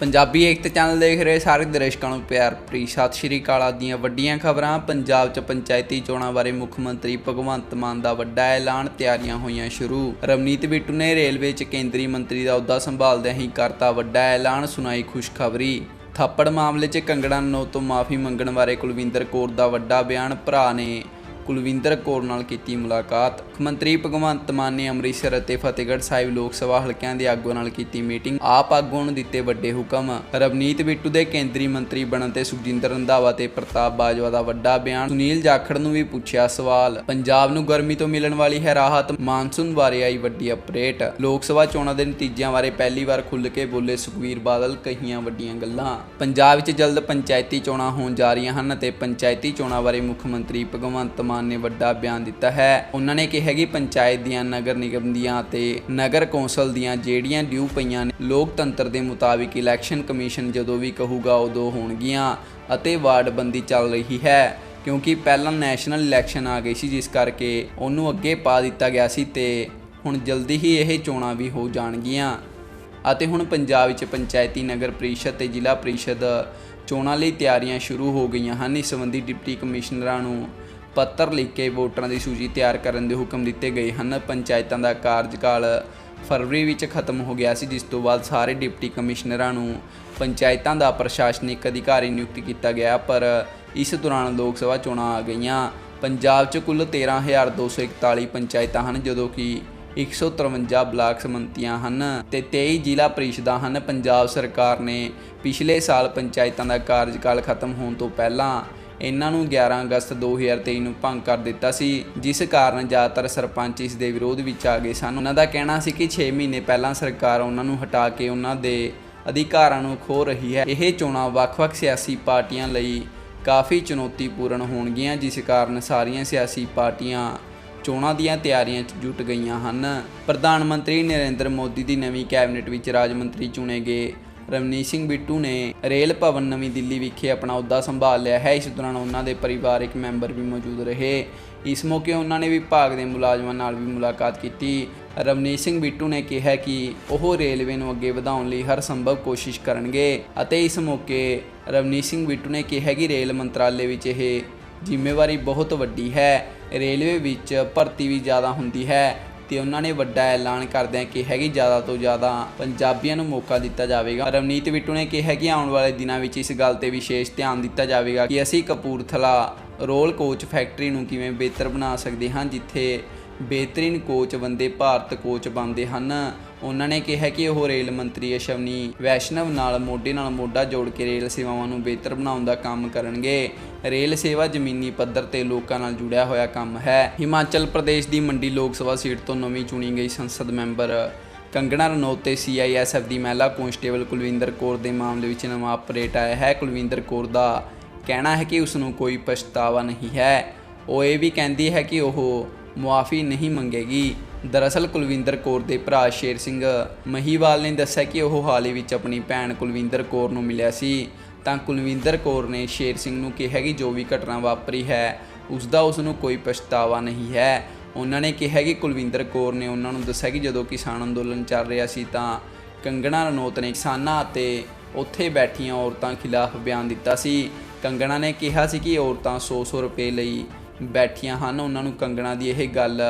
ਪੰਜਾਬੀ ਏਕਤਾ channel ਦੇਖ ਰਹੇ ਸਾਰੇ ਦਰਸ਼ਕਾਂ ਨੂੰ ਪਿਆਰ ਭਰੀ ਸਤਿ ਸ਼੍ਰੀ ਅਕਾਲ ਆਪ ਦੀਆਂ ਵੱਡੀਆਂ ਖਬਰਾਂ। ਪੰਜਾਬ 'ਚ ਪੰਚਾਇਤੀ ਚੋਣਾਂ ਬਾਰੇ ਮੁੱਖ ਮੰਤਰੀ ਭਗਵੰਤ ਮਾਨ ਦਾ ਵੱਡਾ ਐਲਾਨ, ਤਿਆਰੀਆਂ ਹੋਈਆਂ ਸ਼ੁਰੂ। ਰਵਨੀਤ ਬਿੱਟੂ ਨੇ ਰੇਲਵੇ 'ਚ ਕੇਂਦਰੀ ਮੰਤਰੀ ਦਾ ਅਹੁਦਾ ਸੰਭਾਲਦਿਆਂ ਹੀ ਕਰਤਾ ਵੱਡਾ ਐਲਾਨ, ਸੁਣਾਈ ਖੁਸ਼ਖਬਰੀ। ਥਾਪੜ ਮਾਮਲੇ 'ਚ ਕੰਗੜਾ ਰਣੌਤ ਤੋਂ ਮਾਫੀ ਮੰਗਣ ਬਾਰੇ ਕੁਲਵਿੰਦਰ ਕੌਰ ਦਾ ਵੱਡਾ ਬਿਆਨ, ਭਰਾ ਨੇ ਕੁਲਵਿੰਦਰ ਕੌਰ ਨਾਲ ਕੀਤੀ ਮੁਲਾਕਾਤ। ਮੁੱਖ ਮੰਤਰੀ ਭਗਵੰਤ ਮਾਨ ਨੇ ਅੰਮ੍ਰਿਤਸਰ ਅਤੇ ਫਤਿਹਗੜ੍ਹ ਸਾਹਿਬ ਲੋਕ ਸਭਾ ਹਲਕਿਆਂ ਦੇ ਆਗੂਆਂ ਨਾਲ ਕੀਤੀ ਮੀਟਿੰਗ। ਆਪ ਆਗੂਆਂ ਨੂੰ ਦਿੱਤੇ ਵੱਡੇ ਹੁਕਮ। ਰਵਨੀਤ ਬਿੱਟੂ ਦੇ ਕੇਂਦਰੀ ਮੰਤਰੀ ਬਣਨ ਤੇ ਸੁਖਜਿੰਦਰ ਰੰਧਾਵਾ ਤੇ ਪ੍ਰਤਾਪ ਬਾਜਵਾ ਦਾ ਵੱਡਾ ਬਿਆਨ। ਸੁਨੀਲ ਜਾਖੜ ਨੂੰ ਵੀ ਪੁੱਛਿਆ ਸਵਾਲ। ਪੰਜਾਬ ਨੂੰ ਗਰਮੀ ਤੋਂ ਮਿਲਣ ਵਾਲੀ ਹੈ ਰਾਹਤ। ਮਾਨਸੂਨ ਬਾਰੇ ਆਈ ਵੱਡੀ ਅਪਡੇਟ। ਲੋਕ ਸਭਾ ਚੋਣਾਂ ਦੇ ਨਤੀਜਿਆਂ ਬਾਰੇ ਪਹਿਲੀ ਵਾਰ ਖੁੱਲ੍ਹ ਕੇ ਬੋਲੇ ਸੁਖਵੀਰ ਬਾਦਲ ਕਹੀਆਂ ਵੱਡੀਆਂ ਗੱਲਾਂ। ਪੰਜਾਬ ਵਿੱਚ ਜਲਦ ਪੰਚਾਇਤੀ ਚੋਣਾਂ ਹੋਣ ਜਾ ਰਹੀਆਂ ਹਨ ਅਤੇ ਪੰਚਾਇਤੀ ਚੋਣਾਂ ਬਾਰੇ ਮੁੱਖ ਮੰਤਰੀ ਭਗਵੰਤ ਮਾਨ ਨੇ ਵੱਡਾ ਬਿਆਨ ਦਿੱਤਾ ਹੈ। ਉਹਨਾਂ ਨੇ ਕਿਹਾ ਕਿ ਪੰਚਾਇਤ ਦੀਆਂ, ਨਗਰ ਨਿਗਮ ਦੀਆਂ ਤੇ ਨਗਰ ਕੌਂਸਲ ਦੀਆਂ ਜਿਹੜੀਆਂ ਡਿਊ ਪਈਆਂ ਨੇ, ਲੋਕਤੰਤਰ ਦੇ ਮੁਤਾਬਿਕ ਇਲੈਕਸ਼ਨ ਕਮਿਸ਼ਨ ਜਦੋਂ ਵੀ ਕਹੂਗਾ ਉਦੋਂ ਹੋਣਗੀਆਂ ਅਤੇ ਵਾਰਡ ਬੰਦੀ ਚੱਲ ਰਹੀ ਹੈ, ਕਿਉਂਕਿ ਪਹਿਲਾਂ ਨੈਸ਼ਨਲ ਇਲੈਕਸ਼ਨ ਆ ਗਈ ਸੀ, ਜਿਸ ਕਰਕੇ ਉਹਨੂੰ ਅੱਗੇ ਪਾ ਦਿੱਤਾ ਗਿਆ ਸੀ ਤੇ ਹੁਣ ਜਲਦੀ ਹੀ ਇਹ ਚੋਣਾਂ ਵੀ ਹੋ ਜਾਣਗੀਆਂ। ਅਤੇ ਹੁਣ ਪੰਜਾਬ ਵਿੱਚ ਪੰਚਾਇਤੀ ਨਗਰ ਪ੍ਰੀਸ਼ਦ ਤੇ ਜ਼ਿਲ੍ਹਾ ਪ੍ਰੀਸ਼ਦ ਚੋਣਾਂ ਲਈ ਤਿਆਰੀਆਂ ਸ਼ੁਰੂ ਹੋ ਗਈਆਂ ਹਨ। ਇਸ ਸੰਬੰਧੀ ਡਿਪਟੀ ਕਮਿਸ਼ਨਰਾਂ ਨੂੰ ਪੱਤਰ ਲਿਖ ਕੇ ਵੋਟਰਾਂ ਦੀ ਸੂਚੀ ਤਿਆਰ ਕਰਨ ਦੇ ਹੁਕਮ ਦਿੱਤੇ ਗਏ ਹਨ। ਪੰਚਾਇਤਾਂ ਦਾ ਕਾਰਜਕਾਲ ਫਰਵਰੀ ਵਿੱਚ ਖਤਮ ਹੋ ਗਿਆ ਸੀ, ਜਿਸ ਤੋਂ ਬਾਅਦ ਸਾਰੇ ਡਿਪਟੀ ਕਮਿਸ਼ਨਰਾਂ ਨੂੰ ਪੰਚਾਇਤਾਂ ਦਾ ਪ੍ਰਸ਼ਾਸਨਿਕ ਅਧਿਕਾਰੀ ਨਿਯੁਕਤ ਕੀਤਾ ਗਿਆ, ਪਰ ਇਸ ਦੌਰਾਨ ਲੋਕ ਸਭਾ ਚੋਣਾਂ ਆ ਗਈਆਂ। ਪੰਜਾਬ 'ਚ ਕੁੱਲ 13241 ਪੰਚਾਇਤਾਂ ਹਨ, ਜਦੋਂ ਕਿ 153 ਬਲਾਕ ਸਮੰਤੀਆਂ ਹਨ ਤੇ 23 ਜ਼ਿਲ੍ਹਾ ਪ੍ਰੀਸ਼ਦਾਂ ਹਨ। ਪੰਜਾਬ ਸਰਕਾਰ ਨੇ ਪਿਛਲੇ ਸਾਲ ਪੰਚਾਇਤਾਂ ਦਾ ਕਾਰਜਕਾਲ ਖਤਮ ਹੋਣ ਤੋਂ ਪਹਿਲਾਂ ਇਹਨਾਂ ਨੂੰ 11 ਅਗਸਤ 2023 ਨੂੰ ਭੰਗ ਕਰ ਦਿੱਤਾ ਸੀ, ਜਿਸ ਕਾਰਨ ਜ਼ਿਆਦਾਤਰ ਸਰਪੰਚ ਇਸ ਦੇ ਵਿਰੋਧ ਵਿੱਚ ਆ ਗਏ ਸਨ। ਉਹਨਾਂ ਦਾ ਕਹਿਣਾ ਸੀ ਕਿ 6 ਮਹੀਨੇ ਪਹਿਲਾਂ ਸਰਕਾਰ ਉਹਨਾਂ ਨੂੰ ਹਟਾ ਕੇ ਉਹਨਾਂ ਦੇ ਅਧਿਕਾਰਾਂ ਨੂੰ ਖੋ ਰਹੀ ਹੈ। ਇਹ ਚੋਣਾਂ ਵੱਖ-ਵੱਖ ਸਿਆਸੀ ਪਾਰਟੀਆਂ ਲਈ ਕਾਫੀ ਚੁਣੌਤੀਪੂਰਨ ਹੋਣਗੀਆਂ, ਜਿਸ ਕਾਰਨ ਸਾਰੀਆਂ ਸਿਆਸੀ ਪਾਰਟੀਆਂ ਚੋਣਾਂ ਦੀਆਂ ਤਿਆਰੀਆਂ 'ਚ ਜੁਟ ਗਈਆਂ ਹਨ। ਪ੍ਰਧਾਨ ਮੰਤਰੀ ਨਰਿੰਦਰ ਮੋਦੀ ਦੀ ਨਵੀਂ ਕੈਬਨਿਟ ਵਿੱਚ ਰਾਜ ਮੰਤਰੀ ਚੁਣੇ ਗਏ ਰਵਨੀਤ ਸਿੰਘ ਬਿੱਟੂ ਨੇ ਰੇਲ ਭਵਨ ਨਵੀਂ ਦਿੱਲੀ ਵਿਖੇ ਆਪਣਾ ਅਹੁਦਾ ਸੰਭਾਲ ਲਿਆ ਹੈ। ਇਸ ਦੌਰਾਨ ਉਹਨਾਂ ਦੇ ਪਰਿਵਾਰਕ ਮੈਂਬਰ ਵੀ ਮੌਜੂਦ ਰਹੇ। ਇਸ ਮੌਕੇ ਉਹਨਾਂ ਨੇ ਵਿਭਾਗ ਦੇ ਮੁਲਾਜ਼ਮਾਂ ਨਾਲ ਵੀ ਮੁਲਾਕਾਤ ਕੀਤੀ। ਰਵਨੀਤ ਸਿੰਘ ਬਿੱਟੂ ਨੇ ਕਿਹਾ ਕਿ ਉਹ ਰੇਲਵੇ ਨੂੰ ਅੱਗੇ ਵਧਾਉਣ ਲਈ ਹਰ ਸੰਭਵ ਕੋਸ਼ਿਸ਼ ਕਰਨਗੇ ਅਤੇ ਇਸ ਮੌਕੇ ਰਵਨੀਤ ਸਿੰਘ ਬਿੱਟੂ ਨੇ ਕਿਹਾ ਕਿ ਰੇਲ ਮੰਤਰਾਲੇ ਵਿੱਚ ਇਹ ਜ਼ਿੰਮੇਵਾਰੀ ਬਹੁਤ ਵੱਡੀ ਹੈ। ਰੇਲਵੇ ਵਿੱਚ ਭਰਤੀ ਵੀ ਜ਼ਿਆਦਾ ਹੁੰਦੀ ਹੈ ਤੇ ਉਹਨਾਂ ਨੇ ਵੱਡਾ ਐਲਾਨ ਕਰਦਿਆਂ ਕਿਹਾ ਕਿ ਜ਼ਿਆਦਾ ਤੋਂ ਜ਼ਿਆਦਾ ਪੰਜਾਬੀਆਂ ਨੂੰ ਮੌਕਾ ਦਿੱਤਾ ਜਾਵੇਗਾ। ਰਵਨੀਤ ਬਿੱਟੂ ਨੇ ਕਿਹਾ ਕਿ ਆਉਣ ਵਾਲੇ ਦਿਨਾਂ ਵਿੱਚ ਇਸ ਗੱਲ ਤੇ ਵਿਸ਼ੇਸ਼ ਧਿਆਨ ਦਿੱਤਾ ਜਾਵੇਗਾ ਕਿ ਅਸੀਂ ਕਪੂਰਥਲਾ ਰੋਲ ਕੋਚ ਫੈਕਟਰੀ ਨੂੰ ਕਿਵੇਂ ਬਿਹਤਰ ਬਣਾ ਸਕਦੇ ਹਾਂ, ਜਿੱਥੇ ਬਿਹਤਰੀਨ ਕੋਚ ਬੰਦੇ ਭਾਰਤ ਕੋਚ ਬਣਦੇ ਹਨ। ਉਹਨਾਂ ਨੇ ਕਿਹਾ ਕਿ ਉਹ ਰੇਲ ਮੰਤਰੀ ਅਸ਼ਵਨੀ ਵੈਸ਼ਨਵ ਨਾਲ ਮੋਢੇ ਨਾਲ ਮੋਢਾ ਜੋੜ ਕੇ ਰੇਲ ਸੇਵਾਵਾਂ ਨੂੰ ਬਿਹਤਰ ਬਣਾਉਣ ਦਾ ਕੰਮ ਕਰਨਗੇ। ਰੇਲ ਸੇਵਾ ਜ਼ਮੀਨੀ ਪੱਧਰ ਤੇ ਲੋਕਾਂ ਨਾਲ ਜੁੜਿਆ ਹੋਇਆ ਕੰਮ ਹੈ। ਹਿਮਾਚਲ ਪ੍ਰਦੇਸ਼ ਦੀ ਮੰਡੀ ਲੋਕ ਸਭਾ ਸੀਟ ਤੋਂ ਨਵੀਂ ਚੁਣੀ ਗਈ ਸੰਸਦ ਮੈਂਬਰ। ਕੰਗਣਾ ਰਣੌਤ ਤੇ ਸੀਆਈਐਸਐਫ ਦੀ ਮਹਿਲਾ ਕਾਂਸਟੇਬਲ ਕੁਲਵਿੰਦਰ ਕੌਰ ਦੇ ਮਾਮਲੇ ਵਿੱਚ ਨਵਾਂ ਅਪਡੇਟ ਆਇਆ ਹੈ। ਕੁਲਵਿੰਦਰ ਕੌਰ ਦਾ ਕਹਿਣਾ ਹੈ ਕਿ ਉਸ ਨੂੰ ਕੋਈ ਪਛਤਾਵਾ ਨਹੀਂ ਹੈ। ਉਹ ਇਹ ਵੀ ਕਹਿੰਦੀ ਹੈ ਕਿ ਉਹ ਮੁਆਫੀ ਨਹੀਂ ਮੰਗੇਗੀ। ਦਰਅਸਲ ਕੁਲਵਿੰਦਰ ਕੌਰ ਦੇ ਭਰਾ ਸ਼ੇਰ ਸਿੰਘ ਮਹੀਵਾਲ ਨੇ ਦੱਸਿਆ ਕਿ ਉਹ ਹਾਲ ਹੀ ਵਿੱਚ ਆਪਣੀ ਭੈਣ ਕੁਲਵਿੰਦਰ ਕੌਰ ਨੂੰ ਮਿਲਿਆ ਸੀ। ਤਾਂ ਕੁਲਵਿੰਦਰ ਕੌਰ ਨੇ ਸ਼ੇਰ ਸਿੰਘ ਨੂੰ ਕਿਹਾ ਕਿ ਜੋ ਵੀ ਘਟਨਾ ਵਾਪਰੀ ਹੈ ਉਸ ਦਾ ਉਸ ਨੂੰ ਕੋਈ ਪਛਤਾਵਾ ਨਹੀਂ ਹੈ। ਉਹਨਾਂ ਨੇ ਕਿਹਾ ਕਿ ਕੁਲਵਿੰਦਰ ਕੌਰ ਨੇ ਉਹਨਾਂ ਨੂੰ ਦੱਸਿਆ ਕਿ ਜਦੋਂ ਕਿਸਾਨ ਅੰਦੋਲਨ ਚੱਲ ਰਿਹਾ ਸੀ ਤਾਂ ਕੰਗਣਾ ਰਣੌਤ ਨੇ ਕਿਸਾਨਾਂ ਅਤੇ ਉੱਥੇ ਬੈਠੀਆਂ ਔਰਤਾਂ ਖਿਲਾਫ ਬਿਆਨ ਦਿੱਤਾ ਸੀ। ਕੰਗਣਾ ਨੇ ਕਿਹਾ ਸੀ ਕਿ ਔਰਤਾਂ 100-100 ਰੁਪਏ ਲਈ ਬੈਠੀਆਂ ਹਨ। ਉਹਨਾਂ ਨੂੰ ਕੰਗਣਾ ਦੀ ਇਹ ਗੱਲ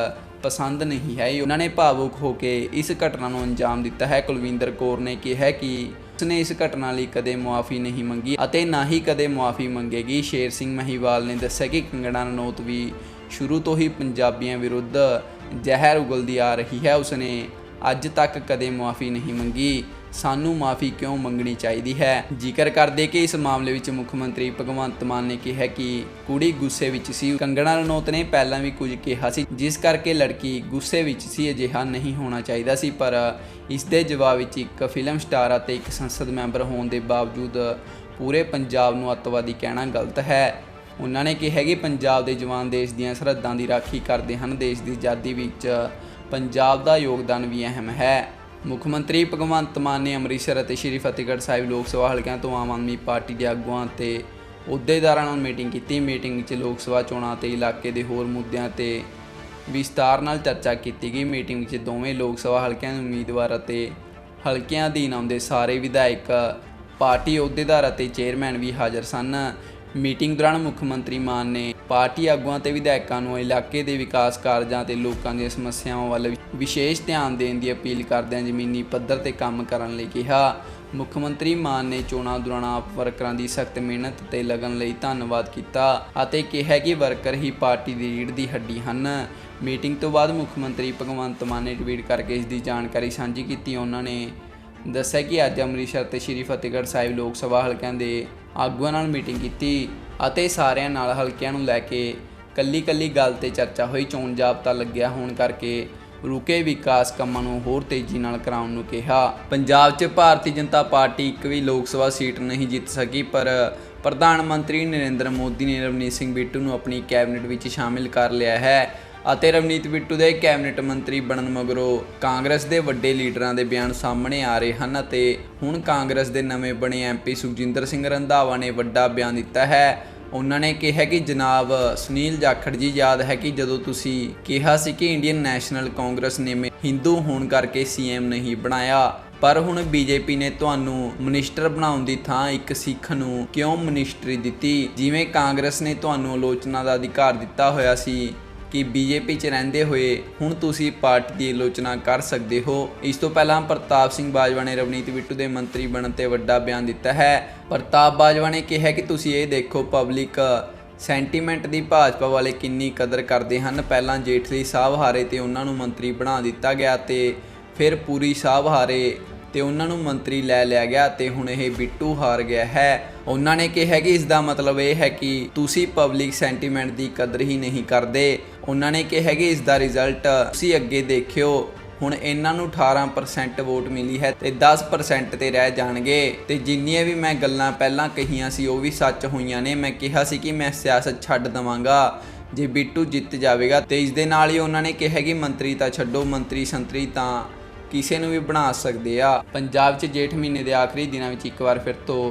ਪਸੰਦ ਨਹੀਂ ਹੈ। ਉਹਨਾਂ ਨੇ ਭਾਵੁਕ ਹੋ ਕੇ ਇਸ ਘਟਨਾ ਨੂੰ ਅੰਜਾਮ ਦਿੱਤਾ ਹੈ। ਕੁਲਵਿੰਦਰ ਕੌਰ ਨੇ ਕਿਹਾ ਕਿ ਉਸਨੇ ਇਸ ਘਟਨਾ ਲਈ ਕਦੇ ਮੁਆਫੀ ਨਹੀਂ ਮੰਗੀ ਅਤੇ ਨਾ ਹੀ ਕਦੇ ਮੁਆਫੀ ਮੰਗੇਗੀ। ਸ਼ੇਰ ਸਿੰਘ ਮਹੀਵਾਲ ਨੇ ਦੱਸਿਆ ਕਿ ਕੰਗਣਾ ਨਨੋਤ ਵੀ ਸ਼ੁਰੂ ਤੋਂ ਹੀ ਪੰਜਾਬੀਆਂ ਵਿਰੁੱਧ ਜ਼ਹਿਰ ਉਗਲਦੀ ਆ ਰਹੀ ਹੈ। ਉਸਨੇ ਅੱਜ ਤੱਕ ਕਦੇ ਮੁਆਫੀ ਨਹੀਂ ਮੰਗੀ। ਸਾਨੂੰ ਮਾਫੀ ਕਿਉਂ ਮੰਗਣੀ ਚਾਹੀਦੀ ਹੈ? ਜ਼ਿਕਰ ਕਰਦੇ ਕਿ ਇਸ ਮਾਮਲੇ ਵਿੱਚ ਮੁੱਖ ਮੰਤਰੀ ਭਗਵੰਤ ਮਾਨ ਨੇ ਕਿਹਾ ਕਿ ਕੁੜੀ ਗੁੱਸੇ ਵਿੱਚ ਸੀ। ਕੰਗਣਾ ਰਣੌਤ ਨੇ ਪਹਿਲਾਂ ਵੀ ਕੁਝ ਕਿਹਾ ਸੀ, ਜਿਸ ਕਰਕੇ ਲੜਕੀ ਗੁੱਸੇ ਵਿੱਚ ਸੀ, ਅਜਿਹਾ ਨਹੀਂ ਹੋਣਾ ਚਾਹੀਦਾ ਸੀ, ਪਰ ਇਸ ਦੇ ਜਵਾਬ ਵਿੱਚ ਇੱਕ ਫਿਲਮ ਸਟਾਰ ਅਤੇ ਇੱਕ ਸੰਸਦ ਮੈਂਬਰ ਹੋਣ ਦੇ ਬਾਵਜੂਦ ਪੂਰੇ ਪੰਜਾਬ ਨੂੰ ਅੱਤਵਾਦੀ ਕਹਿਣਾ ਗਲਤ ਹੈ। ਉਹਨਾਂ ਨੇ ਕਿਹਾ ਕਿ ਪੰਜਾਬ ਦੇ ਜਵਾਨ ਦੇਸ਼ ਦੀਆਂ ਸਰਹੱਦਾਂ ਦੀ ਰਾਖੀ ਕਰਦੇ ਹਨ। ਦੇਸ਼ ਦੀ ਆਜ਼ਾਦੀ ਵਿੱਚ ਪੰਜਾਬ ਦਾ ਯੋਗਦਾਨ ਵੀ ਅਹਿਮ ਹੈ। ਮੁੱਖ ਮੰਤਰੀ ਭਗਵੰਤ ਮਾਨ ਨੇ ਅੰਮ੍ਰਿਤਸਰ ਅਤੇ ਸ਼੍ਰੀ ਫਤਿਹਗੜ੍ਹ ਸਾਹਿਬ ਲੋਕ ਸਭਾ ਹਲਕਿਆਂ ਤੋਂ ਆਮ ਆਦਮੀ ਪਾਰਟੀ ਦੇ ਆਗੂਆਂ ਤੇ ਅਹੁਦੇਦਾਰਾਂ ਨਾਲ ਮੀਟਿੰਗ ਕੀਤੀ। ਮੀਟਿੰਗ ਵਿੱਚ ਲੋਕ ਸਭਾ ਚੋਣਾਂ ਤੇ ਇਲਾਕੇ ਦੇ ਹੋਰ ਮੁੱਦਿਆਂ ਤੇ ਵਿਸਤਾਰ ਨਾਲ ਚਰਚਾ ਕੀਤੀ ਗਈ। ਮੀਟਿੰਗ ਵਿੱਚ ਦੋਵੇਂ ਲੋਕ ਸਭਾ ਹਲਕਿਆਂ ਦੇ ਉਮੀਦਵਾਰ ਅਤੇ ਹਲਕਿਆਂ ਅਧੀਨ ਆਉਂਦੇ ਸਾਰੇ ਵਿਧਾਇਕ, ਪਾਰਟੀ ਅਹੁਦੇਦਾਰ ਅਤੇ ਚੇਅਰਮੈਨ ਵੀ ਹਾਜ਼ਰ ਸਨ। ਮੀਟਿੰਗ ਦੌਰਾਨ ਮੁੱਖ ਮੰਤਰੀ ਮਾਨ ਨੇ ਪਾਰਟੀ ਆਗੂਆਂ ਤੇ ਵਿਧਾਇਕਾਂ ਨੂੰ ਇਲਾਕੇ ਦੇ ਵਿਕਾਸ ਕਾਰਜਾਂ ਤੇ ਲੋਕਾਂ ਦੀਆਂ ਸਮੱਸਿਆਵਾਂ ਵੱਲ ਵਿਸ਼ੇਸ਼ ਧਿਆਨ ਦੇਣ ਦੀ ਅਪੀਲ ਕਰਦਿਆਂ ਜ਼ਮੀਨੀ ਪੱਧਰ ਤੇ ਕੰਮ ਕਰਨ ਲਈ ਕਿਹਾ। ਮੁੱਖ ਮੰਤਰੀ ਮਾਨ ਨੇ ਚੋਣਾਂ ਦੌਰਾਨ ਆਪ ਵਰਕਰਾਂ ਦੀ ਸਖਤ ਮਿਹਨਤ ਤੇ ਲਗਨ ਲਈ ਧੰਨਵਾਦ ਕੀਤਾ ਅਤੇ ਕਿਹਾ ਕਿ ਵਰਕਰ ਹੀ ਪਾਰਟੀ ਦੀ ਰੀੜ੍ਹ ਦੀ ਹੱਡੀ ਹਨ। ਮੀਟਿੰਗ ਤੋਂ ਬਾਅਦ ਮੁੱਖ ਮੰਤਰੀ ਭਗਵੰਤ ਮਾਨ ਨੇ ਟਵੀਟ ਕਰਕੇ ਇਸ ਦੀ ਜਾਣਕਾਰੀ ਸਾਂਝੀ ਕੀਤੀ। ਉਹਨਾਂ ਨੇ ਦੱਸਿਆ ਕਿ ਅੱਜ ਅੰਮ੍ਰਿਤਸਰ ਤੇ ਸ਼੍ਰੀ ਫਤਿਹਗੜ੍ਹ ਸਾਹਿਬ ਲੋਕ ਸਭਾ ਹਲਕਿਆਂ ਦੇ ਆਗੂਆਂ ਨਾਲ ਮੀਟਿੰਗ ਕੀਤੀ। ਅਤੇ ਸਾਰਿਆਂ ਨਾਲ ਹਲਕਿਆਂ ਨੂੰ ਲੈ ਕੇ ਕੱਲੀ ਕੱਲੀ ਗੱਲ ਤੇ ਚਰਚਾ ਹੋਈ, ਚੋਣ ਜਾਬਤਾ ਲੱਗਿਆ ਹੋਣ ਕਰਕੇ ਰੁਕੇ ਵਿਕਾਸ ਕੰਮਾਂ ਨੂੰ ਹੋਰ ਤੇਜ਼ੀ ਨਾਲ ਕਰਾਉਣ ਨੂੰ ਕਿਹਾ। ਪੰਜਾਬ 'ਚ ਭਾਰਤੀ ਜਨਤਾ ਪਾਰਟੀ ਇੱਕ ਵੀ ਲੋਕ ਸਭਾ ਸੀਟ ਨਹੀਂ ਜਿੱਤ ਸਕੀ, ਪਰ ਪ੍ਰਧਾਨ ਮੰਤਰੀ ਨਰਿੰਦਰ ਮੋਦੀ ਨੇ ਰਵਨੀਤ ਸਿੰਘ ਬਿੱਟੂ ਨੂੰ ਆਪਣੀ ਕੈਬਨਿਟ ਵਿੱਚ ਸ਼ਾਮਿਲ ਕਰ ਲਿਆ ਹੈ। ਅਤੇ ਰਵਨੀਤ ਬਿੱਟੂ ਦੇ ਕੈਬਨਿਟ ਮੰਤਰੀ ਬਣਨ ਮਗਰੋਂ ਕਾਂਗਰਸ ਦੇ ਵੱਡੇ ਲੀਡਰਾਂ ਦੇ ਬਿਆਨ ਸਾਹਮਣੇ ਆ ਰਹੇ ਹਨ ਅਤੇ ਹੁਣ ਕਾਂਗਰਸ ਦੇ ਨਵੇਂ ਬਣੇ ਐਮਪੀ ਸੁਖਜਿੰਦਰ ਸਿੰਘ ਰੰਧਾਵਾ ਨੇ ਵੱਡਾ ਬਿਆਨ ਦਿੱਤਾ ਹੈ। ਉਹਨਾਂ ਨੇ ਕਿਹਾ ਕਿ ਜਨਾਬ ਸੁਨੀਲ ਜਾਖੜ ਜੀ, ਯਾਦ ਹੈ ਕਿ ਜਦੋਂ ਤੁਸੀਂ ਕਿਹਾ ਸੀ ਕਿ ਇੰਡੀਅਨ ਨੈਸ਼ਨਲ ਕਾਂਗਰਸ ਨੇ ਹਿੰਦੂ ਹੋਣ ਕਰਕੇ ਸੀਐਮ ਨਹੀਂ ਬਣਾਇਆ, ਪਰ ਹੁਣ ਬੀਜੇਪੀ ਨੇ ਤੁਹਾਨੂੰ ਮਨਿਸਟਰ ਬਣਾਉਣ ਦੀ ਥਾਂ ਇੱਕ ਸਿੱਖ ਨੂੰ ਕਿਉਂ ਮਨਿਸਟਰੀ ਦਿੱਤੀ? ਜਿਵੇਂ ਕਾਂਗਰਸ ਨੇ ਤੁਹਾਨੂੰ ਆਲੋਚਨਾ ਦਾ ਅਧਿਕਾਰ ਦਿੱਤਾ ਹੋਇਆ ਸੀ ਕਿ ਬੀਜੇਪੀ 'ਚ ਰਹਿੰਦੇ ਹੋਏ ਹੁਣ ਤੁਸੀਂ ਪਾਰਟੀ ਦੀ ਆਲੋਚਨਾ ਕਰ ਸਕਦੇ ਹੋ। ਇਸ ਤੋਂ ਪਹਿਲਾਂ ਪ੍ਰਤਾਪ ਸਿੰਘ ਬਾਜਵਾ ਨੇ ਰਵਨੀਤ ਬਿੱਟੂ ਦੇ ਮੰਤਰੀ ਬਣਨ ਤੇ ਵੱਡਾ ਬਿਆਨ ਦਿੱਤਾ ਹੈ। ਪ੍ਰਤਾਪ ਬਾਜਵਾ ਨੇ ਕਿਹਾ ਕਿ ਤੁਸੀਂ ਇਹ ਦੇਖੋ, ਪਬਲਿਕ ਸੈਂਟੀਮੈਂਟ ਦੀ ਭਾਜਪਾ ਵਾਲੇ ਕਿੰਨੀ ਕਦਰ ਕਰਦੇ ਹਨ। ਪਹਿਲਾਂ ਜੇਠਲੀ ਸਾਹਿਬ ਹਾਰੇ ਤੇ ਉਹਨਾਂ ਨੂੰ ਮੰਤਰੀ ਬਣਾ ਦਿੱਤਾ ਗਿਆ ਤੇ ਫਿਰ ਪੂਰੀ ਸਾਹਿਬ ਹਾਰੇ ਤੇ ਉਹਨਾਂ ਨੂੰ ਮੰਤਰੀ ਲੈ ਲਿਆ ਗਿਆ ਤੇ ਹੁਣ ਇਹ ਬਿੱਟੂ ਹਾਰ ਗਿਆ ਹੈ। ਉਹਨਾਂ ਨੇ ਕਿਹਾ ਕਿ ਇਸ ਦਾ ਮਤਲਬ ਇਹ ਹੈ ਕਿ ਤੁਸੀਂ ਪਬਲਿਕ ਸੈਂਟੀਮੈਂਟ ਦੀ ਕਦਰ ਹੀ ਨਹੀਂ ਕਰਦੇ। ਉਹਨਾਂ ਨੇ ਕਿਹਾ ਕਿ ਇਸ ਦਾ ਰਿਜ਼ਲਟ ਤੁਸੀਂ ਅੱਗੇ ਦੇਖਿਓ। ਹੁਣ ਇਹਨਾਂ ਨੂੰ 18% ਵੋਟ ਮਿਲੀ ਹੈ ਤੇ 10% ਤੇ ਰਹਿ ਜਾਣਗੇ। ਤੇ ਜਿੰਨੀਆਂ ਵੀ ਮੈਂ ਗੱਲਾਂ ਪਹਿਲਾਂ ਕਹੀਆਂ ਸੀ, ਉਹ ਵੀ ਸੱਚ ਹੋਈਆਂ ਨੇ। ਮੈਂ ਕਿਹਾ ਸੀ ਕਿ ਮੈਂ ਸਿਆਸਤ ਛੱਡ ਦਵਾਂਗਾ। ਜੇ ਬਿੱਟੂ ਜਿੱਤ ਜਾਵੇਗਾ ਤੇ ਇਸ ਦੇ ਨਾਲ ਹੀ ਉਹਨਾਂ ਨੇ ਕਿਹਾ ਕਿ ਮੰਤਰੀ ਤਾਂ ਛੱਡੋ ਮੰਤਰੀ ਸੰਤਰੀ ਤਾਂ ਕਿਸੇ ਨੂੰ ਵੀ ਬਣਾ ਸਕਦੇ ਆ। ਪੰਜਾਬ 'ਚ ਜੇਠ ਮਹੀਨੇ ਦੇ ਆਖਰੀ ਦਿਨਾਂ ਵਿੱਚ ਇੱਕ ਵਾਰ ਫਿਰ ਤੋਂ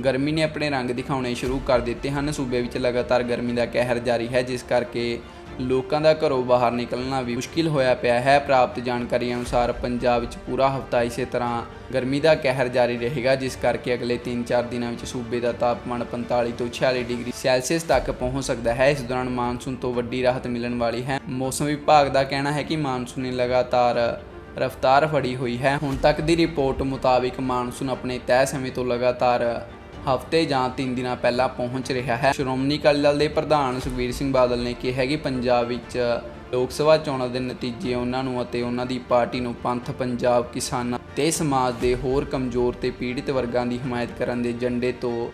ਗਰਮੀ ਨੇ ਆਪਣੇ ਰੰਗ ਦਿਖਾਉਣੇ ਸ਼ੁਰੂ ਕਰ ਦਿੱਤੇ ਹਨ। ਸੂਬੇ ਵਿੱਚ ਲਗਾਤਾਰ ਗਰਮੀ ਦਾ ਕਹਿਰ ਜਾਰੀ ਹੈ, ਜਿਸ ਕਰਕੇ ਲੋਕਾਂ ਦਾ ਘਰੋਂ ਬਾਹਰ ਨਿਕਲਣਾ ਵੀ ਮੁਸ਼ਕਿਲ ਹੋਇਆ ਪਿਆ ਹੈ। ਪ੍ਰਾਪਤ ਜਾਣਕਾਰੀ ਅਨੁਸਾਰ ਪੰਜਾਬ ਵਿੱਚ ਪੂਰਾ ਹਫਤਾ ਇਸੇ ਤਰ੍ਹਾਂ ਗਰਮੀ ਦਾ ਕਹਿਰ ਜਾਰੀ ਰਹੇਗਾ, ਜਿਸ ਕਰਕੇ ਅਗਲੇ 3-4 ਦਿਨਾਂ ਵਿੱਚ ਸੂਬੇ ਦਾ ਤਾਪਮਾਨ 45 ਤੋਂ 46 ਡਿਗਰੀ ਸੈਲਸੀਅਸ ਤੱਕ ਪਹੁੰਚ ਸਕਦਾ ਹੈ। ਇਸ ਦੌਰਾਨ ਮਾਨਸੂਨ ਤੋਂ ਵੱਡੀ ਰਾਹਤ ਮਿਲਣ ਵਾਲੀ ਹੈ। ਮੌਸਮ ਵਿਭਾਗ ਦਾ ਕਹਿਣਾ ਹੈ ਕਿ ਮਾਨਸੂਨ ਨੇ ਲਗਾਤਾਰ ਰਫ਼ਤਾਰ ਫੜੀ ਹੋਈ ਹੈ। ਹੁਣ ਤੱਕ ਦੀ ਰਿਪੋਰਟ ਮੁਤਾਬਿਕ ਮਾਨਸੂਨ ਆਪਣੇ ਤੈਅ ਸਮੇਂ ਤੋਂ ਲਗਾਤਾਰ ਹਫ਼ਤੇ ਜਾਂ 3 ਦਿਨਾਂ ਪਹਿਲਾਂ ਪਹੁੰਚ ਰਿਹਾ ਹੈ। ਸ਼੍ਰੋਮਣੀ ਅਕਾਲੀ ਦਲ ਦੇ ਪ੍ਰਧਾਨ ਸੁਖਬੀਰ ਸਿੰਘ ਬਾਦਲ ਨੇ ਕਿਹਾ ਕਿ ਪੰਜਾਬ ਵਿੱਚ ਲੋਕ ਸਭਾ ਚੋਣਾਂ ਦੇ ਨਤੀਜੇ ਉਹਨਾਂ ਨੂੰ ਅਤੇ ਉਹਨਾਂ ਦੀ ਪਾਰਟੀ ਨੂੰ ਪੰਥ, ਪੰਜਾਬ ਕਿਸਾਨਾਂ ਤੇ ਸਮਾਜ ਦੇ ਹੋਰ ਕਮਜ਼ੋਰ ਤੇ ਪੀੜਿਤ ਵਰਗਾਂ ਦੀ ਹਮਾਇਤ ਕਰਨ ਦੇ ਏਜੰਡੇ ਤੋਂ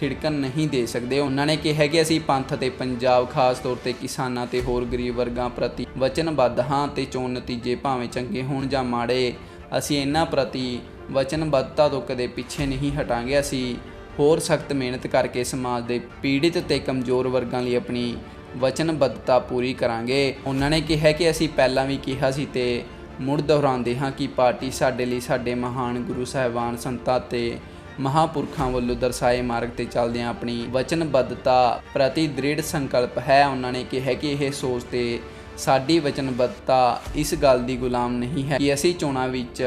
ਖਿੜਕਣ ਨਹੀਂ ਦੇ ਸਕਦੇ। ਉਹਨਾਂ ਨੇ ਕਿਹਾ ਕਿ ਅਸੀਂ ਪੰਥ ਤੇ ਪੰਜਾਬ, ਖਾਸ ਤੌਰ ਤੇ ਕਿਸਾਨਾਂ ਤੇ ਹੋਰ ਗਰੀਬ ਵਰਗਾਂ ਪ੍ਰਤੀ ਵਚਨਬੱਧ ਹਾਂ ਤੇ ਚੋਣ ਨਤੀਜੇ ਭਾਵੇਂ ਚੰਗੇ ਹੋਣ ਜਾਂ ਮਾੜੇ। ਅਸੀਂ ਇਹਨਾਂ ਪ੍ਰਤੀ ਵਚਨਬੱਧਤਾ ਤੋਂ ਕਦੇ ਪਿੱਛੇ ਨਹੀਂ ਹਟਾਂਗੇ। ਅਸੀਂ ਹੋਰ ਸਖਤ ਮਿਹਨਤ ਕਰਕੇ ਸਮਾਜ ਦੇ ਪੀੜਿਤ ਤੇ ਕਮਜ਼ੋਰ ਵਰਗਾਂ ਲਈ ਆਪਣੀ ਵਚਨਬੱਧਤਾ ਪੂਰੀ ਕਰਾਂਗੇ। ਉਹਨਾਂ ਨੇ ਕਿਹਾ ਕਿ ਅਸੀਂ ਪਹਿਲਾਂ ਵੀ ਕਿਹਾ ਸੀ ਤੇ ਮੁੜ ਦੁਹਰਾਉਂਦੇ ਹਾਂ ਕਿ ਪਾਰਟੀ ਸਾਡੇ ਲਈ ਸਾਡੇ ਮਹਾਨ ਗੁਰੂ ਸਾਹਿਬਾਨ ਸੰਤਾਂ ਤੇ ਮਹਾਪੁਰਖਾਂ ਵੱਲੋਂ ਦਰਸਾਏ ਮਾਰਗ ਤੇ ਚੱਲਦਿਆਂ ਆਪਣੀ ਵਚਨਬੱਧਤਾ ਪ੍ਰਤੀ ਦ੍ਰਿੜ ਸੰਕਲਪ ਹੈ, ਉਹਨਾਂ ਨੇ ਕਿਹਾ ਕਿ ਇਹ ਸੋਚ ਤੇ ਸਾਡੀ ਵਚਨਬੱਧਤਾ ਇਸ ਗੱਲ ਦੀ ਗੁਲਾਮ ਨਹੀਂ ਹੈ ਕਿ ਅਸੀਂ ਚੋਣਾਂ ਵਿੱਚ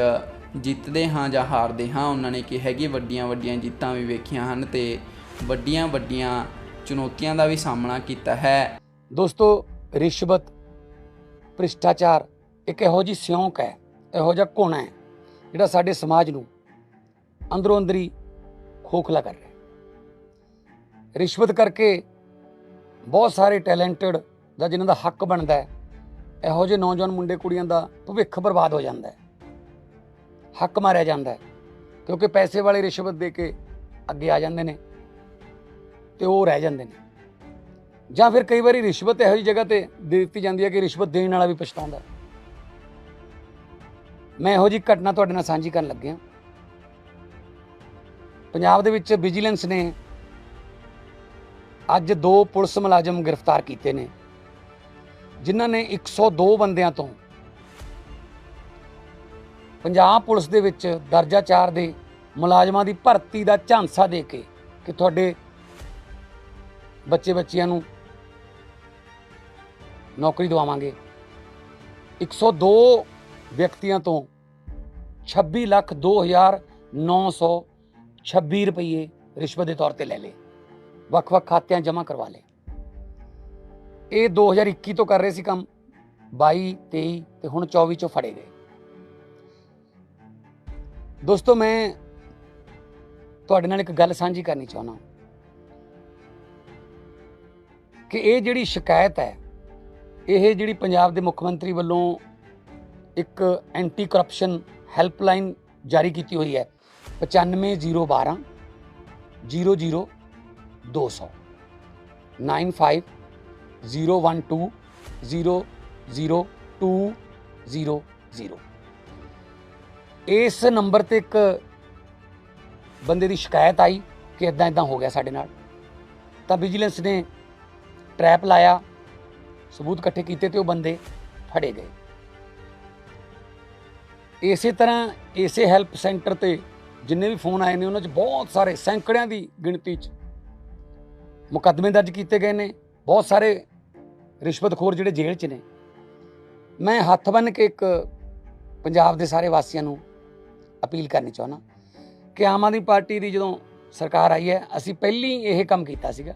ਜਿੱਤਦੇ ਹਾਂ ਜਾਂ ਹਾਰਦੇ ਹਾਂ। ਉਹਨਾਂ ਨੇ ਕਿਹਾ ਕਿ ਵੱਡੀਆਂ ਵੱਡੀਆਂ ਜਿੱਤਾਂ ਵੀ ਵੇਖੀਆਂ ਹਨ ਤੇ ਵੱਡੀਆਂ ਵੱਡੀਆਂ ਚੁਣੌਤੀਆਂ ਦਾ ਵੀ ਸਾਹਮਣਾ ਕੀਤਾ ਹੈ। ਦੋਸਤੋ, ਰਿਸ਼ਵਤ, ਭ੍ਰਿਸ਼ਟਾਚਾਰ ਇੱਕ ਇਹੋ ਜੀ ਸਿਉਂਕ ਹੈ, ਇਹੋ ਜਿਹਾ ਘੁਣ ਹੈ ਜਿਹੜਾ ਸਾਡੇ ਸਮਾਜ ਨੂੰ ਅੰਦਰੋਂ ਅੰਦਰੀ ਖੋਖਲਾ ਕਰ ਰਿਹਾ। ਰਿਸ਼ਵਤ ਕਰਕੇ ਬਹੁਤ ਸਾਰੇ ਟੈਲੈਂਟਡ ਦਾ ਜਿਨ੍ਹਾਂ ਦਾ ਹੱਕ ਬਣਦਾ ਹੈ, ਇਹੋ ਜਿਹੇ ਨੌਜਵਾਨ ਮੁੰਡੇ ਕੁੜੀਆਂ ਦਾ ਭਵਿੱਖ ਬਰਬਾਦ ਹੋ ਜਾਂਦਾ ਹੈ। ਹੱਕ ਮਾਰਿਆ ਜਾਂਦਾ ਹੈ, ਕਿਉਂਕਿ ਪੈਸੇ ਵਾਲੇ ਰਿਸ਼ਵਤ ਦੇ ਕੇ ਅੱਗੇ ਆ ਜਾਂਦੇ ਨੇ ਤੇ ਉਹ ਰਹਿ ਜਾਂਦੇ ਨੇ। ਜਾਂ ਫਿਰ ਕਈ ਵਾਰੀ ਰਿਸ਼ਵਤ ਇਹੋ ਜਿਹੀ ਜਗ੍ਹਾ ਤੇ ਦੇ ਦਿੱਤੀ ਜਾਂਦੀ ਹੈ ਕਿ ਰਿਸ਼ਵਤ ਦੇਣ ਵਾਲਾ ਵੀ ਪਛਤਾਉਂਦਾ ਮੈਂ ਇਹੋ ਜਿਹੀ ਘਟਨਾ ਤੁਹਾਡੇ ਨਾਲ ਸਾਂਝੀ ਕਰਨ ਲੱਗਿਆ। ਪੰਜਾਬ ਦੇ ਵਿੱਚ ਵਿਜੀਲੈਂਸ ਨੇ ਅੱਜ ਦੋ ਪੁਲਿਸ ਮੁਲਾਜ਼ਮ ਗ੍ਰਿਫਤਾਰ ਕੀਤੇ ਨੇ, ਜਿਨ੍ਹਾਂ ਨੇ 102 ਬੰਦਿਆਂ ਤੋਂ ਪੰਜਾਬ ਪੁਲਿਸ ਦੇ ਵਿੱਚ ਦਰਜਾ 4 ਦੇ ਮੁਲਾਜ਼ਮਾਂ ਦੀ ਭਰਤੀ ਦਾ ਝਾਂਸਾ ਦੇ ਕੇ ਕਿ ਤੁਹਾਡੇ ਬੱਚੇ ਬੱਚਿਆਂ ਨੂੰ ਨੌਕਰੀ ਦਵਾਵਾਂਗੇ। 102 ਵਿਅਕਤੀਆਂ ਤੋਂ 26 ਲੱਖ 2900 26 ਰੁਪਏ ਰਿਸ਼ਵਤ ਦੇ ਤੌਰ ਤੇ ਲੈ ਲਏ। ਵੱਖ-ਵੱਖ ਖਾਤਿਆਂ ਜਮ੍ਹਾਂ ਕਰਵਾ ਲਏ। ਇਹ 2021 ਤੋਂ ਕਰ ਰਹੇ ਸੀ ਕੰਮ। 22 23 ਤੇ ਹੁਣ 24 ਚੋਂ ਫੜੇ ਗਏ। ਦੋਸਤੋ, ਮੈਂ ਤੁਹਾਡੇ ਨਾਲ ਇੱਕ ਗੱਲ ਸਾਂਝੀ ਕਰਨੀ ਚਾਹੁੰਦਾ ਕਿ ਇਹ ਜਿਹੜੀ ਸ਼ਿਕਾਇਤ ਹੈ, ਇਹ ਜਿਹੜੀ ਪੰਜਾਬ ਦੇ ਮੁੱਖ ਮੰਤਰੀ ਵੱਲੋਂ ਇੱਕ ਐਂਟੀ ਕਰਪਸ਼ਨ ਹੈਲਪਲਾਈਨ ਜਾਰੀ ਕੀਤੀ ਹੋਈ ਹੈ 95012 00 200 95 012 00200 ਇਸ ਨੰਬਰ ਤੇ ਇੱਕ ਬੰਦੇ ਦੀ ਸ਼ਿਕਾਇਤ ਆਈ ਕਿ ਇਦਾਂ ਇਦਾਂ ਹੋ ਗਿਆ ਸਾਡੇ ਨਾਲ ਤਾਂ ਵਿਜੀਲੈਂਸ ਨੇ ਟਰੈਪ ਲਾਇਆ ਸਬੂਤ ਇਕੱਠੇ ਕੀਤੇ ਤੇ ਉਹ ਬੰਦੇ ਫੜੇ ਗਏ ਇਸੇ ਤਰ੍ਹਾਂ ਇਸੇ ਹੈਲਪ ਸੈਂਟਰ ਤੇ ਜਿੰਨੇ ਵੀ ਫੋਨ ਆਏ ਨੇ, ਉਹਨਾਂ 'ਚ ਬਹੁਤ ਸਾਰੇ ਸੈਂਕੜਿਆਂ ਦੀ ਗਿਣਤੀ 'ਚ ਮੁਕੱਦਮੇ ਦਰਜ ਕੀਤੇ ਗਏ ਨੇ। ਬਹੁਤ ਸਾਰੇ ਰਿਸ਼ਵਤਖੋਰ ਜਿਹੜੇ ਜੇਲ੍ਹ 'ਚ ਨੇ। ਮੈਂ ਹੱਥ ਬੰਨ ਕੇ ਇੱਕ ਪੰਜਾਬ ਦੇ ਸਾਰੇ ਵਾਸੀਆਂ ਨੂੰ ਅਪੀਲ ਕਰਨੀ ਚਾਹੁੰਦਾ ਕਿ ਆਮ ਆਦਮੀ ਪਾਰਟੀ ਦੀ ਜਦੋਂ ਸਰਕਾਰ ਆਈ ਹੈ, ਅਸੀਂ ਪਹਿਲੀ ਇਹ ਕੰਮ ਕੀਤਾ ਸੀਗਾ।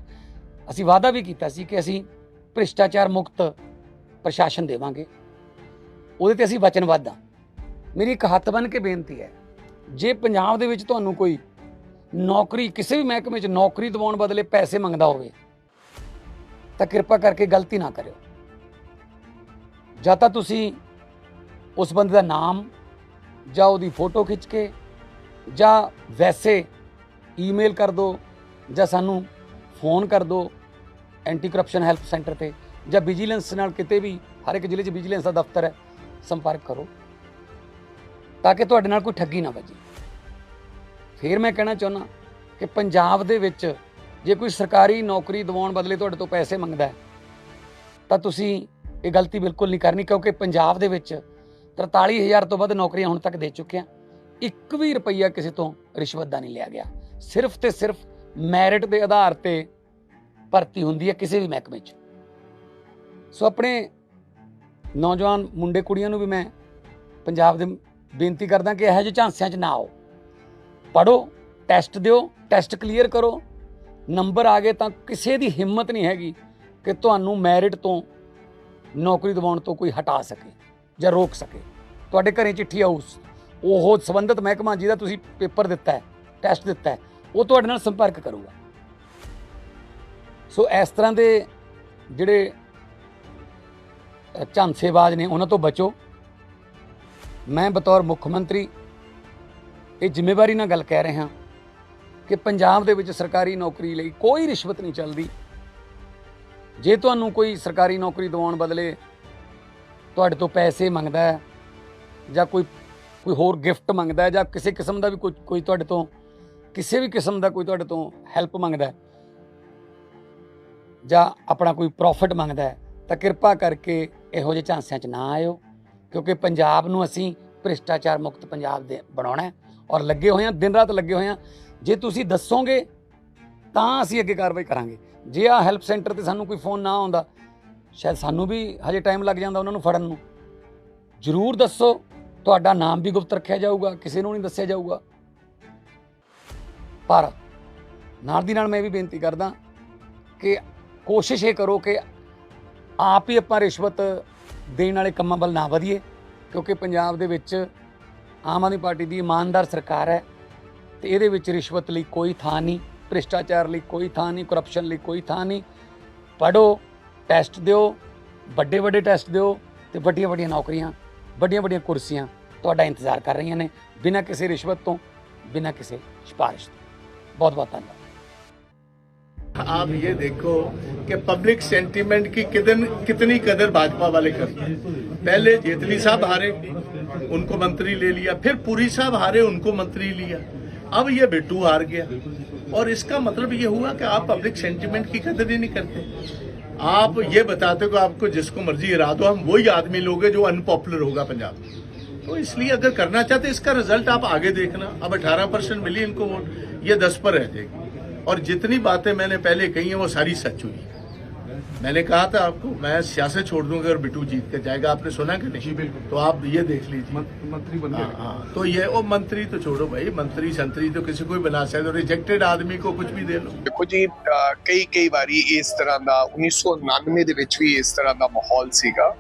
ਅਸੀਂ ਵਾਅਦਾ ਵੀ ਕੀਤਾ ਸੀ ਕਿ ਅਸੀਂ ਭ੍ਰਿਸ਼ਟਾਚਾਰ ਮੁਕਤ ਪ੍ਰਸ਼ਾਸਨ ਦੇਵਾਂਗੇ। ਉਹਦੇ ਤੇ ਅਸੀਂ ਵਚਨਬੱਧ ਹਾਂ। ਮੇਰੀ ਇੱਕ ਹੱਥ ਬੰਨ ਕੇ ਬੇਨਤੀ ਹੈ ਜੇ ਪੰਜਾਬ ਦੇ ਵਿੱਚ ਤੁਹਾਨੂੰ ਕੋਈ ਨੌਕਰੀ, ਕਿਸੇ ਵੀ ਮਹਿਕਮੇ 'ਚ ਨੌਕਰੀ ਦਿਵਾਉਣ ਬਦਲੇ ਪੈਸੇ ਮੰਗਦਾ ਹੋਵੇ, ਤਾਂ ਕਿਰਪਾ ਕਰਕੇ ਗਲਤੀ ਨਾ ਕਰਿਓ। ਜਾਂ ਤਾਂ ਤੁਸੀਂ ਉਸ ਬੰਦੇ ਦਾ ਨਾਮ ਜਾਂ ਉਹਦੀ ਫੋਟੋ ਖਿੱਚ ਕੇ ਜਾਂ ਵੈਸੇ ਈਮੇਲ ਕਰ ਦਿਓ ਜਾਂ ਸਾਨੂੰ ਫੋਨ ਕਰ ਦਿਓ ਐਂਟੀ ਕਰਪਸ਼ਨ ਹੈਲਪ ਸੈਂਟਰ ਤੇ ਜਾਂ ਵਿਜੀਲੈਂਸ ਨਾਲ ਕਿਤੇ ਵੀ, ਹਰ ਇੱਕ ਜ਼ਿਲ੍ਹੇ 'ਚ ਵਿਜੀਲੈਂਸ ਦਾ ਦਫ਼ਤਰ ਹੈ, ਸੰਪਰਕ ਕਰੋ। ਤਾਂ ਕਿ ਤੁਹਾਡੇ ਨਾਲ ਕੋਈ ਠੱਗੀ ਨਾ ਵੱਜੇ। ਫਿਰ ਮੈਂ ਕਹਿਣਾ ਚਾਹੁੰਦਾ ਕਿ ਪੰਜਾਬ ਦੇ ਵਿੱਚ ਜੇ ਕੋਈ ਸਰਕਾਰੀ ਨੌਕਰੀ ਦਿਵਾਉਣ ਬਦਲੇ ਤੁਹਾਡੇ ਤੋਂ ਪੈਸੇ ਮੰਗਦਾ ਤਾਂ ਤੁਸੀਂ ਇਹ ਗਲਤੀ ਬਿਲਕੁਲ ਨਹੀਂ ਕਰਨੀ ਕਿਉਂਕਿ ਪੰਜਾਬ ਦੇ ਵਿੱਚ 43000 ਤੋਂ ਵੱਧ ਨੌਕਰੀਆਂ ਹੁਣ ਤੱਕ ਦੇ ਚੁੱਕੇ ਹਾਂ ਇੱਕ ਵੀ ਰੁਪਈਆ ਕਿਸੇ ਤੋਂ ਰਿਸ਼ਵਤ ਦਾ ਨਹੀਂ ਲਿਆ ਗਿਆ। ਸਿਰਫ ਤੇ ਸਿਰਫ ਮੈਰਿਟ ਦੇ ਆਧਾਰ ਤੇ ਭਰਤੀ ਹੁੰਦੀ ਹੈ ਕਿਸੇ ਵੀ ਮਹਿਕਮੇ 'ਚ। ਸੋ ਆਪਣੇ ਨੌਜਵਾਨ ਮੁੰਡੇ ਕੁੜੀਆਂ ਨੂੰ ਵੀ ਮੈਂ ਪੰਜਾਬ ਦੇ ਬੇਨਤੀ ਕਰਦਾ ਕਿ ਇਹੋ ਜਿਹੇ ਝਾਂਸਿਆਂ 'ਚ ਨਾ ਆਓ। ਪੜੋ ਟੈਸਟ ਦਿਓ ਟੈਸਟ ਕਲੀਅਰ ਕਰੋ। ਨੰਬਰ ਆ ਗਏ ਤਾਂ ਕਿਸੇ ਦੀ ਹਿੰਮਤ ਨਹੀਂ ਹੈਗੀ ਕਿ ਤੁਹਾਨੂੰ ਮੈਰਿਟ ਤੋਂ ਨੌਕਰੀ ਦਿਵਾਉਣ ਤੋਂ ਕੋਈ ਹਟਾ ਸਕੇ ਜਾਂ ਰੋਕ ਸਕੇ। ਤੁਹਾਡੇ ਘਰੇ ਚਿੱਠੀ ਆਊ, ਉਹ ਸੰਬੰਧਿਤ ਮਹਿਕਮਾ ਜਿਹਦਾ ਤੁਸੀਂ ਪੇਪਰ ਦਿੱਤਾ ਹੈ ਟੈਸਟ ਦਿੱਤਾ ਹੈ, ਉਹ ਤੁਹਾਡੇ ਨਾਲ ਸੰਪਰਕ ਕਰੂਗਾ। ਸੋ ਇਸ ਤਰ੍ਹਾਂ ਦੇ ਜਿਹੜੇ ਝਾਂਸੇਬਾਜ਼ ਨੇ, ਉਹਨਾਂ ਤੋਂ ਬਚੋ। ਮੈਂ ਬਤੌਰ ਮੁੱਖ ਮੰਤਰੀ ਇਹ ਜ਼ਿੰਮੇਵਾਰੀ ਨਾਲ ਗੱਲ ਕਹਿ ਰਿਹਾ ਕਿ ਪੰਜਾਬ ਦੇ ਵਿੱਚ ਸਰਕਾਰੀ ਨੌਕਰੀ ਲਈ ਕੋਈ ਰਿਸ਼ਵਤ ਨਹੀਂ ਚੱਲਦੀ। ਜੇ ਤੁਹਾਨੂੰ ਕੋਈ ਸਰਕਾਰੀ ਨੌਕਰੀ ਦਿਵਾਉਣ ਬਦਲੇ ਤੁਹਾਡੇ ਤੋਂ ਪੈਸੇ ਮੰਗਦਾ ਹੈ ਜਾਂ ਕੋਈ ਕੋਈ ਹੋਰ ਗਿਫਟ ਮੰਗਦਾ ਹੈ ਜਾਂ ਕਿਸੇ ਕਿਸਮ ਦਾ ਵੀ ਕੋਈ ਕੋਈ ਤੁਹਾਡੇ ਤੋਂ, ਕਿਸੇ ਵੀ ਕਿਸਮ ਦਾ ਕੋਈ ਤੁਹਾਡੇ ਤੋਂ ਹੈਲਪ ਮੰਗਦਾ ਹੈ ਜਾਂ ਆਪਣਾ ਕੋਈ ਪ੍ਰੋਫਿਟ ਮੰਗਦਾ ਹੈ, ਤਾਂ ਕਿਰਪਾ ਕਰਕੇ ਇਹੋ ਜਿਹੇ ਝਾਂਸਿਆਂ 'ਚ ਨਾ ਆਇਓ। ਕਿਉਂਕਿ ਪੰਜਾਬ ਨੂੰ ਅਸੀਂ ਭ੍ਰਿਸ਼ਟਾਚਾਰ ਮੁਕਤ ਪੰਜਾਬ ਦੇ ਬਣਾਉਣਾ ਹੈ ਔਰ ਲੱਗੇ ਹੋਏ ਹਾਂ, ਦਿਨ ਰਾਤ ਲੱਗੇ ਹੋਏ ਹਾਂ। ਜੇ ਤੁਸੀਂ ਦੱਸੋਗੇ, ਤਾਂ ਅਸੀਂ ਅੱਗੇ ਕਾਰਵਾਈ ਕਰਾਂਗੇ। ਜੇ ਆ ਹੈਲਪ ਸੈਂਟਰ ਤੇ ਸਾਨੂੰ ਕੋਈ ਫੋਨ ਨਾ ਆਉਂਦਾ, ਸ਼ਾਇਦ ਸਾਨੂੰ ਵੀ ਹਜੇ ਟਾਈਮ ਲੱਗ ਜਾਂਦਾ ਉਹਨਾਂ ਨੂੰ ਫੜਨ ਨੂੰ। ਜ਼ਰੂਰ ਦੱਸੋ, ਤੁਹਾਡਾ ਨਾਮ ਵੀ ਗੁਪਤ ਰੱਖਿਆ ਜਾਊਗਾ, ਕਿਸੇ ਨੂੰ ਨਹੀਂ ਦੱਸਿਆ ਜਾਊਗਾ। ਪਰ ਨਾਲ ਦੀ ਨਾਲ ਮੈਂ ਵੀ ਬੇਨਤੀ ਕਰਦਾ ਕਿ ਕੋਸ਼ਿਸ਼ ਇਹ ਕਰੋ ਕਿ ਆਪ ਹੀ ਆਪਾਂ ਰਿਸ਼ਵਤ ਦੇਣ ਵਾਲੇ ਕੰਮਾਂ ਵੱਲ ਨਾ ਵਧੀਏ, ਕਿਉਂਕਿ ਪੰਜਾਬ ਦੇ ਵਿੱਚ ਆਮ ਆਦਮੀ ਪਾਰਟੀ ਦੀ ਇਮਾਨਦਾਰ ਸਰਕਾਰ ਹੈ ਤੇ ਇਹਦੇ ਵਿੱਚ ਰਿਸ਼ਵਤ ਲਈ ਕੋਈ ਥਾਂ ਨਹੀਂ, ਭ੍ਰਿਸ਼ਟਾਚਾਰ ਲਈ ਕੋਈ ਥਾਂ ਨਹੀਂ ਕਰਪਸ਼ਨ ਲਈ ਕੋਈ ਥਾਂ ਨਹੀਂ। ਪੜੋ ਟੈਸਟ ਦਿਓ, ਵੱਡੇ ਵੱਡੇ ਟੈਸਟ ਦਿਓ ਤੇ ਵੱਡੀਆਂ ਵੱਡੀਆਂ ਨੌਕਰੀਆਂ, ਵੱਡੀਆਂ ਵੱਡੀਆਂ ਕੁਰਸੀਆਂ ਤੁਹਾਡਾ ਇੰਤਜ਼ਾਰ ਕਰ ਰਹੀਆਂ ਨੇ, ਬਿਨਾਂ ਕਿਸੇ ਰਿਸ਼ਵਤ ਤੋਂ, ਬਿਨਾਂ ਕਿਸੇ ਸਿਫਾਰਿਸ਼ ਤੋਂ। ਬਹੁਤ ਬਹੁਤ ਧੰਨਵਾਦ। आप ये देखो कि पब्लिक सेंटीमेंट की कितन कितनी कदर भाजपा वाले करते हैं। पहले जेतली साहब हारे, उनको मंत्री ले लिया, फिर पुरी साहब हारे, उनको मंत्री लिया। अब ये बिट्टू हार गया। और इसका मतलब ये हुआ कि आप पब्लिक सेंटीमेंट की कदर ही नहीं करते। आप ये बताते हो कि आपको जिसको मर्ज़ी हरा दो, हम वही आदमी लोगे जो अनपॉपुलर होगा पंजाब। तो इसलिए अगर करना चाहते इसका रिज़ल्ट आप आगे देखना। अब 18 परसेंट मिली इनको वोट, ये 10 पर रह जाएगी। और जितनी बातें मैंने पहले कही हैं वो सारी सच हुई मैंने कहा था आपको मैं सियासत छोड़ दूंगा अगर बिट्टू जीत कर जाएगा आपने सुना कि नहीं जी, बिल्कुल। तो आप ये देख लीजिए मंत्री बन हाँ, हाँ, तो ये वो मंत्री तो छोड़ो भाई मंत्री संतरी तो किसी को भी बना सकते हो रिजेक्टेड आदमी को कुछ भी दे लो ਦੇਖੋ ਜੀ ਅਹ ਕਈ ਕਈ ਵਾਰੀ ਇਸ ਤਰ੍ਹਾਂ ਦਾ 1999 ਦੇ ਵਿੱਚ ਵੀ ਇਸ ਤਰ੍ਹਾਂ ਦਾ ਮਾਹੌਲ ਸੀਗਾ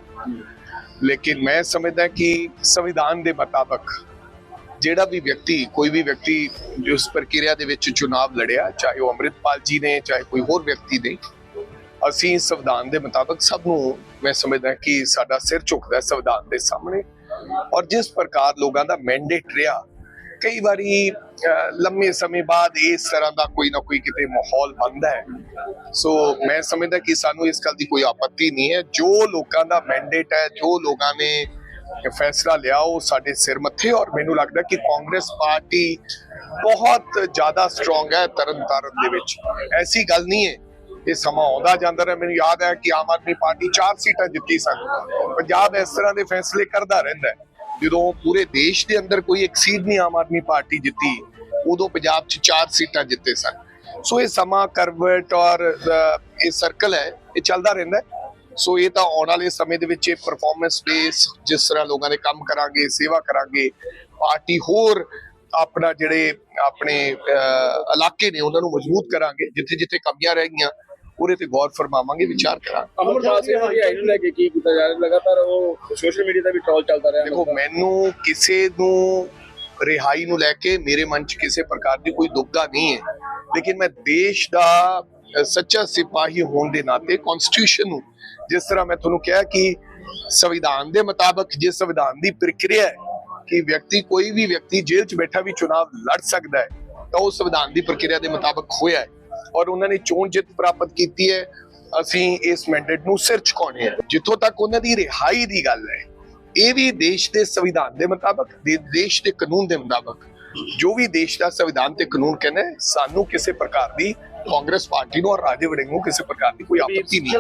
ਲੇਕਿਨ ਮੈਂ ਸਮਝਦਾ ਕਿ ਸੰਵਿਧਾਨ ਦੇ ਮੁਤਾਬਕ ਜਿਹੜਾ ਵੀ ਵਿਅਕਤੀ, ਕੋਈ ਵੀ ਵਿਅਕਤੀ ਉਸ ਪ੍ਰਕਿਰਿਆ ਦੇ ਵਿੱਚ ਚੁਣਾਵ ਲੜਿਆ, ਚਾਹੇ ਉਹ ਅੰਮ੍ਰਿਤਪਾਲ ਜੀ ਨੇ, ਚਾਹੇ ਕੋਈ ਹੋਰ ਵਿਅਕਤੀ ਨੇ, ਅਸੀਂ ਸੰਵਿਧਾਨ ਦੇ ਮੁਤਾਬਕ ਸਭ ਨੂੰ ਮੈਂ ਸਮਝਦਾ ਕਿ ਸਾਡਾ ਸਿਰ ਝੁਕਦਾ ਸੰਵਿਧਾਨ ਦੇ ਸਾਹਮਣੇ। ਔਰ ਜਿਸ ਪ੍ਰਕਾਰ ਲੋਕਾਂ ਦਾ ਮੈਂਡੇਟ ਰਿਹਾ, ਕਈ ਵਾਰੀ ਲੰਮੇ ਸਮੇਂ ਬਾਅਦ ਇਸ ਤਰ੍ਹਾਂ ਦਾ ਕੋਈ ਨਾ ਕੋਈ ਕਿਤੇ ਮਾਹੌਲ ਬਣਦਾ ਹੈ। ਸੋ ਮੈਂ ਸਮਝਦਾ ਕਿ ਸਾਨੂੰ ਇਸ ਗੱਲ ਦੀ ਕੋਈ ਆਪੱਤੀ ਨਹੀਂ ਹੈ। ਜੋ ਲੋਕਾਂ ਦਾ ਮੈਂਡੇਟ ਹੈ, ਜੋ ਲੋਕਾਂ ਨੇ ਫੈਸਲਾ ਲਿਆ, ਉਹ ਸਾਡੇ ਸਿਰ ਮੱਥੇ ਔਰ ਮੈਨੂੰ ਲੱਗਦਾ ਕਿ ਕਾਂਗਰਸ ਪਾਰਟੀ ਬਹੁਤ ਜ਼ਿਆਦਾ ਸਟਰੋਂਗ ਹੈ ਤਰਨਤਾਰਨ ਦੇ ਵਿੱਚ। ਐਸੀ ਗੱਲ ਨਹੀਂ ਹੈ। ਇਹ ਸਮਾਂ ਆਉਂਦਾ ਜਾਂਦਾ ਰਿਹਾ। ਮੈਨੂੰ ਯਾਦ ਹੈ ਕਿ ਆਮ ਆਦਮੀ ਪਾਰਟੀ 4 ਸੀਟਾਂ ਜਿੱਤੀ ਸਨ। ਪੰਜਾਬ ਇਸ ਤਰ੍ਹਾਂ ਦੇ ਫੈਸਲੇ ਕਰਦਾ ਰਹਿੰਦਾ ਹੈ। ਜਦੋਂ ਪੂਰੇ ਦੇਸ਼ ਦੇ ਅੰਦਰ ਕੋਈ ਇੱਕ ਸੀਟ ਨਹੀਂ ਆਮ ਆਦਮੀ ਪਾਰਟੀ ਜਿੱਤੀ, ਉਦੋਂ ਪੰਜਾਬ 'ਚ 4 ਸੀਟਾਂ ਜਿੱਤੇ ਸਨ। ਸੋ ਇਹ ਸਮਾਂ ਕਰਵਟ ਔਰ ਇਹ ਸਰਕਲ ਹੈ, ਇਹ ਚੱਲਦਾ ਰਹਿੰਦਾ ਹੈ। ਸੋ ਇਹ ਤਾਂ ਆਉਣ ਵਾਲੇ ਸਮੇਂ ਦੇ ਵਿੱਚ ਇਹ ਪਰਫਾਰਮੈਂਸ ਬੇਸ ਜਿਸ ਤਰ੍ਹਾਂ ਲੋਕਾਂ ਦੇ ਕੰਮ ਕਰਾਂਗੇ ਸੇਵਾ ਕਰਾਂਗੇ ਪਾਰਟੀ ਹੋਰ ਆਪਣਾ ਜਿਹੜੇ ਆਪਣੇ ਇਲਾਕੇ ਨੇ ਉਹਨਾਂ ਨੂੰ ਮਜ਼ਬੂਤ ਕਰਾਂਗੇ ਜਿੱਥੇ ਜਿੱਥੇ ਕਮੀਆਂ ਰਹਿ ਗਈਆਂ ਉਹਦੇ ਤੇ ਗੌਰ ਫਰਮਾਵਾਂਗੇ ਵਿਚਾਰ ਕਰਾਂਗੇ। ਅਮਰਪਾਲ ਸਿੰਘ ਨੂੰ ਲੈ ਕੇ ਕੀ ਕੀਤਾ ਜਾ ਰਿਹਾ? ਲਗਾਤਾਰ ਉਹ ਸੋਸ਼ਲ ਮੀਡੀਆ ਦਾ ਵੀ ਟ੍ਰੋਲ ਚੱਲਦਾ ਰਿਹਾ ਦੇਖੋ ਮੈਨੂੰ ਕਿਸੇ ਨੂੰ ਰਿਹਾਈ ਨੂੰ ਲੈ ਕੇ ਮੇਰੇ ਮਨ 'ਚ ਕਿਸੇ ਪ੍ਰਕਾਰ ਦੀ ਕੋਈ ਦੁਬਦਾ ਨਹੀਂ ਹੈ। ਲੇਕਿਨ ਮੈਂ ਦੇਸ਼ ਦਾ ਸੱਚਾ ਸਿਪਾਹੀ ਹੋਣ ਦੇ ਨਾਤੇ ਕਨਸਟੀਟਿਊਸ਼ਨ ਨੂੰ ਜਿਸ ਤਰ੍ਹਾਂ ਮੈਂ ਤੁਹਾਨੂੰ ਕਿਹਾ ਕਿ ਸੰਵਿਧਾਨ ਦੇ ਮੁਤਾਬਕ ਜੇ ਸੰਵਿਧਾਨ ਦੀ ਪ੍ਰਕਿਰਿਆ ਹੈ ਕਿ ਵਿਅਕਤੀ ਕੋਈ ਵੀ ਵਿਅਕਤੀ ਜੇਲ੍ਹ 'ਚ ਬੈਠਾ ਵੀ ਚੁਣਾਵ ਲੜ ਸਕਦਾ ਹੈ, ਤਾਂ ਉਹ ਸੰਵਿਧਾਨ ਦੀ ਪ੍ਰਕਿਰਿਆ ਦੇ ਮੁਤਾਬਕ ਹੋਇਆ ਹੈ ਔਰ ਉਹਨਾਂ ਨੇ ਚੋਣ ਜਿੱਤ ਪ੍ਰਾਪਤ ਕੀਤੀ ਹੈ। ਅਸੀਂ ਇਸ ਮੈਂਡੇਟ ਨੂੰ ਸਿਰ ਝੁਕਾਉਣੇ ਹੈ। ਜਿੱਥੋਂ ਤੱਕ ਉਹਨਾਂ ਦੀ ਰਿਹਾਈ ਦੀ ਗੱਲ ਹੈ, ਇਹ ਵੀ ਦੇਸ਼ ਦੇ ਸੰਵਿਧਾਨ ਦੇ ਮੁਤਾਬਕ, ਦੇ- ਦੇਸ਼ ਦੇ ਕਾਨੂੰਨ ਦੇ ਮੁਤਾਬਕ, ਜੋ ਵੀ ਦੇਸ਼ ਦਾ ਸੰਵਿਧਾਨ ਤੇ ਕਾਨੂੰਨ ਕਹਿੰਦਾ ਸਾਨੂੰ ਕਿਸੇ ਪ੍ਰਕਾਰ ਦੀ ਕਾਂਗਰਸ ਪਾਰਟੀ ਨੂੰ ਔਰ ਰਾਜੇ ਵੜਿੰਗ ਨੂੰ ਕਿਸੇ ਪ੍ਰਕਾਰ ਦੀ ਕੋਈ ਆਪੱਤੀ ਨਹੀਂ